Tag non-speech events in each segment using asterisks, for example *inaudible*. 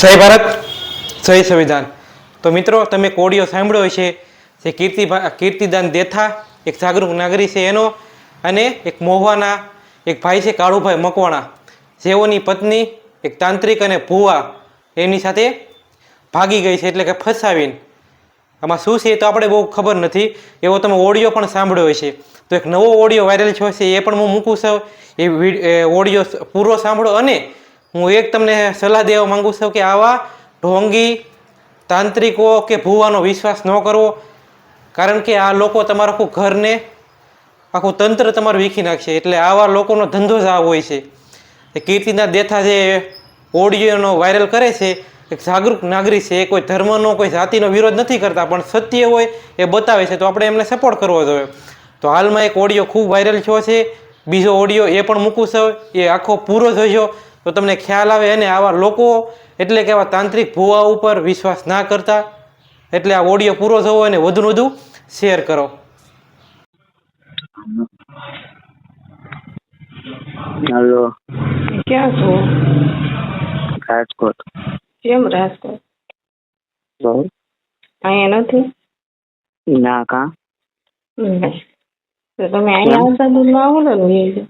જય ભારત, જય સંવિધાન. તો મિત્રો, તમે એક ઓડિયો સાંભળ્યો છે જે કીર્તિ કીર્તિદાન દેથા એક જાગૃત નાગરિક છે એનો અને એક મોહવાના, એક ભાઈ છે કાળુભાઈ મકવાણા. જેઓની પત્ની, એક તાંત્રિક અને ભુવા એની સાથે ભાગી ગઈ છે એટલે કે ફસાવીને. આમાં શું છે એ તો આપણે બહુ ખબર નથી, એવો તમે ઓડિયો પણ સાંભળ્યો હશે. તો એક નવો ઓડિયો વાયરલ થયો છે એ પણ હું મૂકું છું. એ ઓડિયો પૂરો સાંભળો અને હું એક તમને સલાહ દેવા માંગુ છું કે આવા ઢોંગી, તાંત્રિકો કે ભૂવાનો વિશ્વાસ ન કરવો. કારણ કે આ લોકો તમારા આખું ઘરને, આખું તંત્ર તમારું વીખી નાખશે. એટલે આવા લોકોનો ધંધો જ આ હોય છે. કીર્તિના દેથા જે ઓડિયોનો વાયરલ કરે છે, એક જાગૃત નાગરિક છે, એ કોઈ ધર્મનો, કોઈ જાતિનો વિરોધ નથી કરતા, પણ સત્ય હોય એ બતાવે છે, તો આપણે એમને સપોર્ટ કરવો જોઈએ. તો હાલમાં એક ઓડિયો ખૂબ વાયરલ થયો છે. બીજો ઓડિયો એ પણ મૂકું છું. એ આખો પૂરો જોઈજો તો તમને ખ્યાલ આવે અને આવા લોકો એટલે કે આવા તાંત્રિક ભુવા ઉપર વિશ્વાસ ના કરતા એટલે આ ઓડિયો પૂરો થવો અને વધુ વધુ શેર કરો. હેલો. ક્યાં છો? રાજકોટ. કેમ રાજકોટ? અહીંયા નથી? ના કા. તો તમે અહીંયા આવતા દૂધમાં આવો ને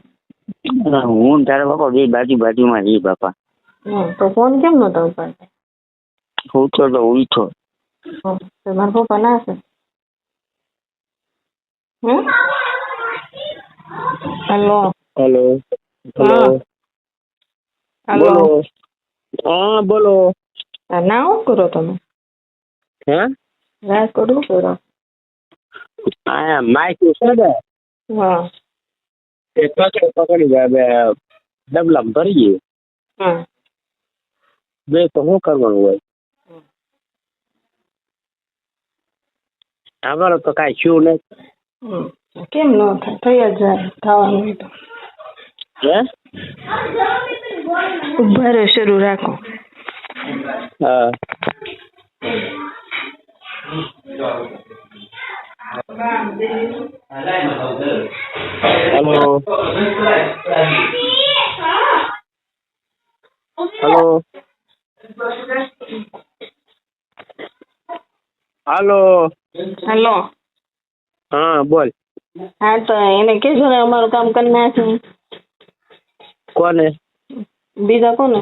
હું ને તારા બાપા બે બાજુ બાજુમાં જઈ બાપા. તો ફોન કેમ નતો ઉપાડતા? હું તો ઉઠો. તો મારા પપ્પા ના હશે? હેલો હેલો હેલો હા. બોલો. હા બોલો. આ ના શું કરો તમે? હે? રાજકોટ શું કરો. આ માઇક છે હા. એ કચરો પકડી જાય બે ડબલામાં ભરી ગયું હા. બે તો શું કરવાનું હોય? અમારો તો કાંઈ શું નહીં. કેમ ન થાય? થઈ જ જાય થવાનું તો. હે? ઊભા રહો શરૂ રાખો. હા. હેલો હેલો હાલો હલો હા બોલ. હા તો એને કેજો ને અમારું કામ કરી નાખ્યું કોને? બીજા કોને?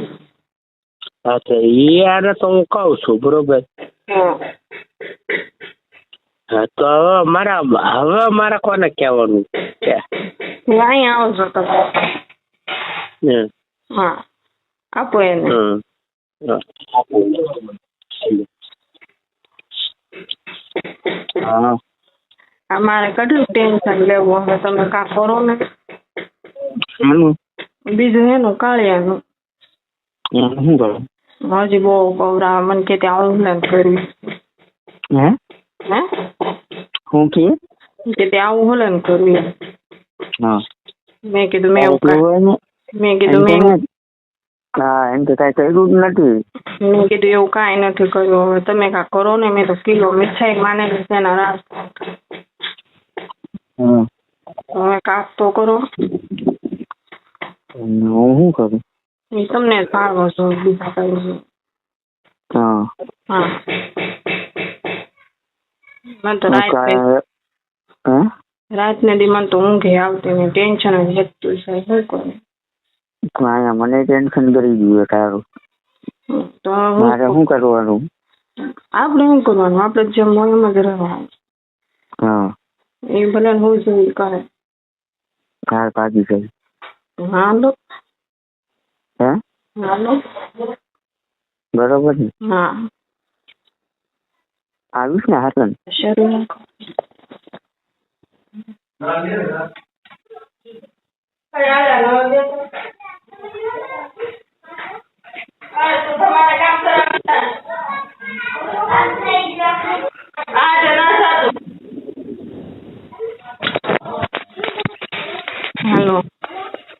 અચ્છા ઈ આને તો હું કહું છું બરોબર? હા હા. તો હવે મારા હવે મારા કોને કહેવાનું છે? અહીં આવજો તમે. હા આપો એને. અમારે હા. મારે કેટલું ટેન્શન લેવું હવે તમે કા કરો ને. બીજું એનું કાળિયાનું. હજી બહુ ગૌરા મને કે ત્યાં ઓનલાઈન હે? શું કે? કે આવું ઓનલાઈન કરવી હા. મેં કીધું મેં એવું મેં કીધું મેં તો હા એમ તો કઈ કર્યું જ નથી. મેં કીધું એવું કાંઈ નથી કર્યું. હવે તમે કાંઈ કરો ને મેં તો કિલો મીઠાઈ માને છે એના રાસ. હવે કાક તો કરો. હું શું કરું? તમને સારો છો બીજા કઈ. હા. હા. મને તો હું રાત ને હે? દી મને તો ઊંઘે આવતી ને ટેન્શન જ હેતું છે કરું માયા મને ટેન્શન કરી ગયું તારું. તો મારે શું કરવાનું? આપણે શું કરવાનું? આપણે જેમ હોય એમ જ રહેવાનું. હા. એ ભલે હું જેવી કરે. કાર પાકી ગઈ હાલો. હે? હાલો. બરોબર ને? હા. આવીશ ને હાસન શરૂ રાખો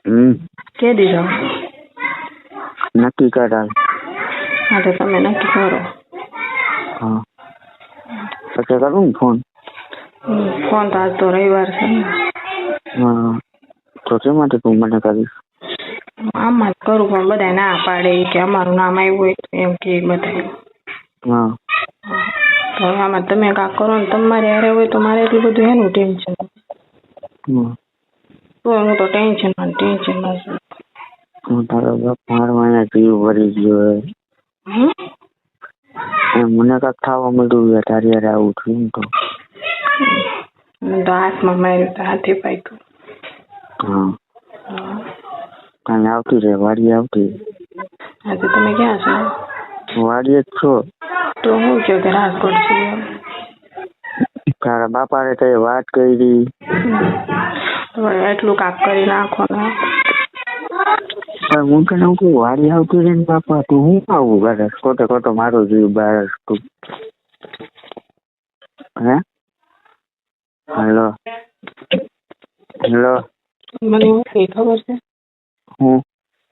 હમ કે દીધો નક્કી કરાવ હા તો તમે નક્કી કરો હા પછી કરું ને ફોન? ફોન તો આજ તો રવિવાર છે ને. હા. તો શેમાંથી તું મને કરીશ. આમાં જ કરું પણ બધા ના પાડે કે અમારું નામ આવ્યું હોય તો એમ કે બધા હા. તો આમાં તમે કાંક કરો ને તમારે હારે હોય તો મારે એટલું બધું એનું ટેન્શન. તો હું તો ટેન્શનમાં ટેન્શનમાં છું. હું તારો બાપ મારવાના જીવ ભરી ગયો. હમ? મને કાંક થવા મળ્યું તારી યાર આવું થયું તો. તો હાથમાં માર્યું તો હાથે પાક્યું. હા. કાંઈ આવતી રે વાડી આવતી આજે તમે ક્યાં છો? વાડીએ જ છો. તો હું કહો કે રાજકોટ છું? તારા બાપાને તે વાત કરી. એટલું કાપ કરી નાખો ને. પણ હું તને હું કહું વાડી આવતું રે ને બાપા તું હું આવું કરે? ખોટે ખોટો મારો જીવ બારસ તું. હે? હેલો? હેલો? મને હું કઈ ખબર છે? હું?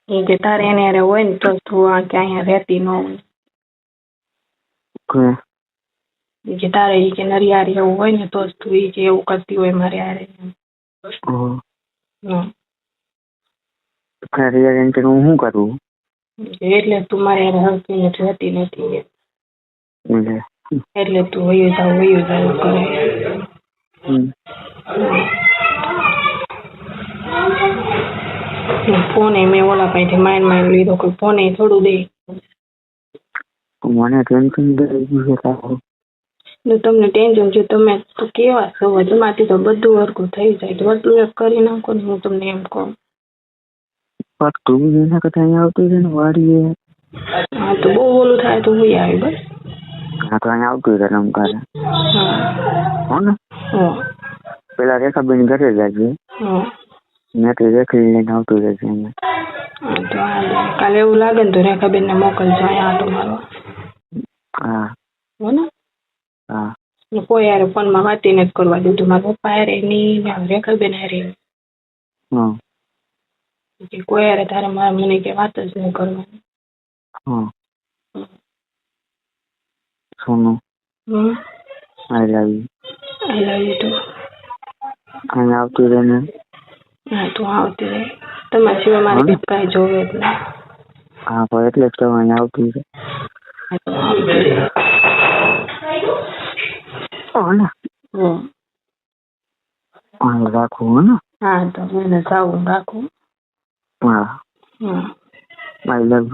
કે તારે એને હારે હોય ને તો તું આ કે અહીંયા રહેતી ન હોય. કે તારે એ કે નરિયારી એવું હોય ને તો તું એ કે એવું કરતી હોય મારે એમ. હમ. હમ. એન્ટર હું શું કરું? એટલે તું મારે હારે નથી રહેતી નથી એટલે. તું વયું જાવ વયું જાવ કરે. ફોને મેં ઓલા પાસેથી માઇન માઇન લીધો કે ફોન થોડું દે. મને ટેન્શન છે તમને ટેન્શન છે તમે તો કેવા છો તમારાથી તો બધું વર્ગું થઈ જાય. તો એક કરી નાખો ને હું તમને એમ કહું. પણ કરવું જોઈએ એના કરતા અહીંયા આવતું છે ને વાડીએ. હા તો બહુ ઓલું થાય તો હું આવી બસ. હા તો અહીંયા આવતું છે રમકારે હા. ને પેલા રેખાબેન ઘરે જાજે. મેં તો રેખી લઈને આવતું રહેશે હા તો. કાલે એવું લાગે ને તો રેખાબેન ને મોકલજો અહીંયા આટો મારવા હા. હો. ને હા કોઈ યારે ફોનમાં વાતી નથી કરવા દીધું મારા પપ્પા હારે ની ને રેખાબેન હારે. હા. કે કોઈ યારે તારે મારે મને કે વાત જ નહીં કરવાની. હા. સોનું. હમ. I love you I love you too અહીંયા આવતી રહે ને? હા તું આવતી રહે. તમારા સિવાય મારે કાંઈ જોવે જ નહીં. હા પણ એટલે જ તો અહીંયા આવતી. હો ને હમ. રાખવું ને? હા તો એને સાવ રાખું. હા. I love.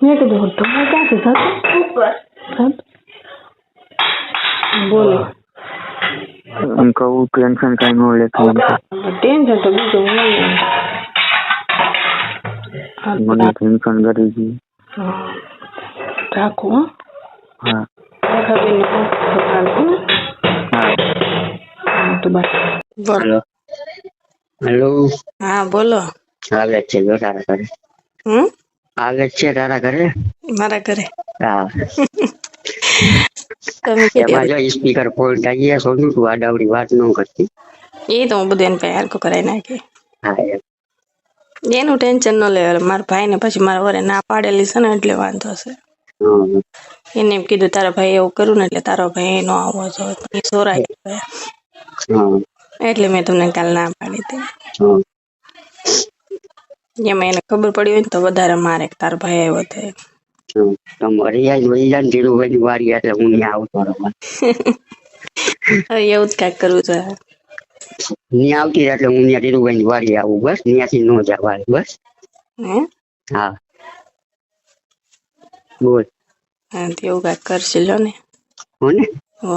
મેં કીધું હતું ક્યાંથી થતું બોલો એમ કહું ટેન્શન કઈ નો લે. ટેન્શન તો બીજું હોય મને ટેન્શન કરી છે. રાખું? હા હા, તો બસ બોલો હેલો. હા બોલો. આવે છે જો તારા ઘરે. હમ? આવે છે તારા ઘરે? મારા ઘરે. હા. *laughs* તમે એમાં જો સ્પીકર ફોન થઈ સોનું તું આડાવડી વાત ન કરતી. એ તો હું બધું એને પાસે હરખું કરાવી નાખી. હા એનું ટેન્શન ન લેવાય. મારા ભાઈ ને પછી મારા વરે ના પાડેલી છે ને એટલે વાંધો છે. એને એમ કીધું તારા ભાઈ એવું કર્યું ને એટલે તારો ભાઈ નો આવવો જોઈએ સોરાય. એટલે મેં તમને કાલ ના પાડી હતી. હમ. એમાં એને ખબર પડી હોય ને તો વધારે મારે કે તારો ભાઈ આવ્યો હતો એમ. હમ. તમારે યાદ વહી જાય ને ધીરુભાઈની વારી એટલે હું ત્યાં આવતો રહું હવે એવું જ કાંઈક કરવું છે. ત્યાં આવતી એટલે હું ત્યાં ધીરુભાઈની વારી આવું બસ? ત્યાંથી ન જવાય બસ? હે? હા. બોલ. હા તો એવું કાંઈક કરશે લો ને. હો ને હો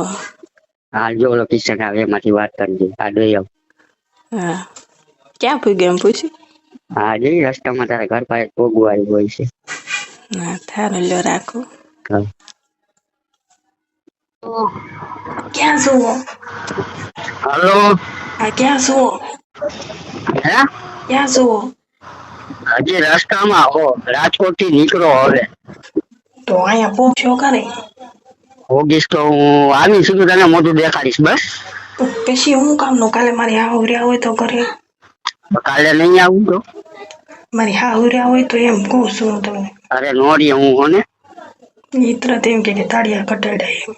હા જો ઓલો કિશન આવે એમાંથી વાત કરજે આ હા ક્યાં પૂગ્યો એમ પૂછ્યું? હા જઈ રસ્તામાં તારા ઘર પાસે પોગવાય હોય છે. ના થારું લ્યો રાખું. ક્યાં સુવો? હલો? આ ક્યાં સુવો? હે? ક્યાં સુવો? હજી રસ્તામાં હો. રાજકોટથી નીકળો હવે. તો અહીંયા પૂછ્યો કરે ઓગીસ તો હું આવી છું તને મોટું દેખાડીશ બસ. પછી હું કામનું કાલે મારી હા ઉર્યા હોય તો ઘરે. કાલે નહીં આવું તો? મારી હા ઉર્યા હોય તો એમ કહું છું હું તમને. અરે નોરી હું હો ને? ઈ તરત એમ કે કે તાળિયા કટાડાય એમ.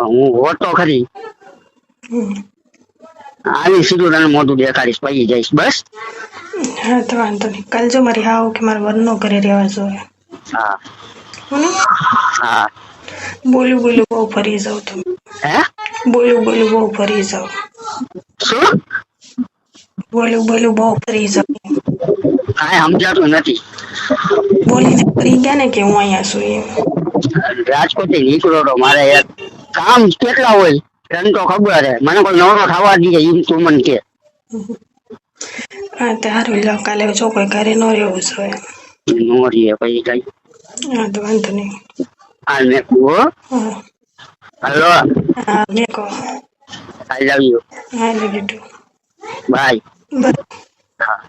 હું હોતો ખરી. હમ. આવી સીધું તને મોઢું દેખાડીશ પછી જઈશ બસ. હા તો વાંધો નહીં. કાલ જો મારી હાવ કે મારા વરનો ઘરે રહેવા જોઈએ હા. હું હા. બોલું બોલું બહુ ફરી જાવ તમે હે? બોલું બોલું બહુ ફરી જાવ શું? બોલું બોલું બહુ ફરી જાવ કાંઈ સમજાતું નથી. બોલી ફરી ગયા ને કે હું અહીંયા છું એમ. રાજકોટ નીકળો તો મારે યાર કામ કેટલા હોય તને તો ખબર હે મને કોઈ નવરો થવા દે એમ તું મને કે. હા તે હારું લો કાલે જો કોઈ ઘરે ન રહેવું જોઈએ નો રહીએ પછી કઈ. હા તો વાંધો નહીં. હાલ મેં કહું હો. હા હલો હા મેં કહો આઈ લવ યુ હા લીધું બાય બસ હા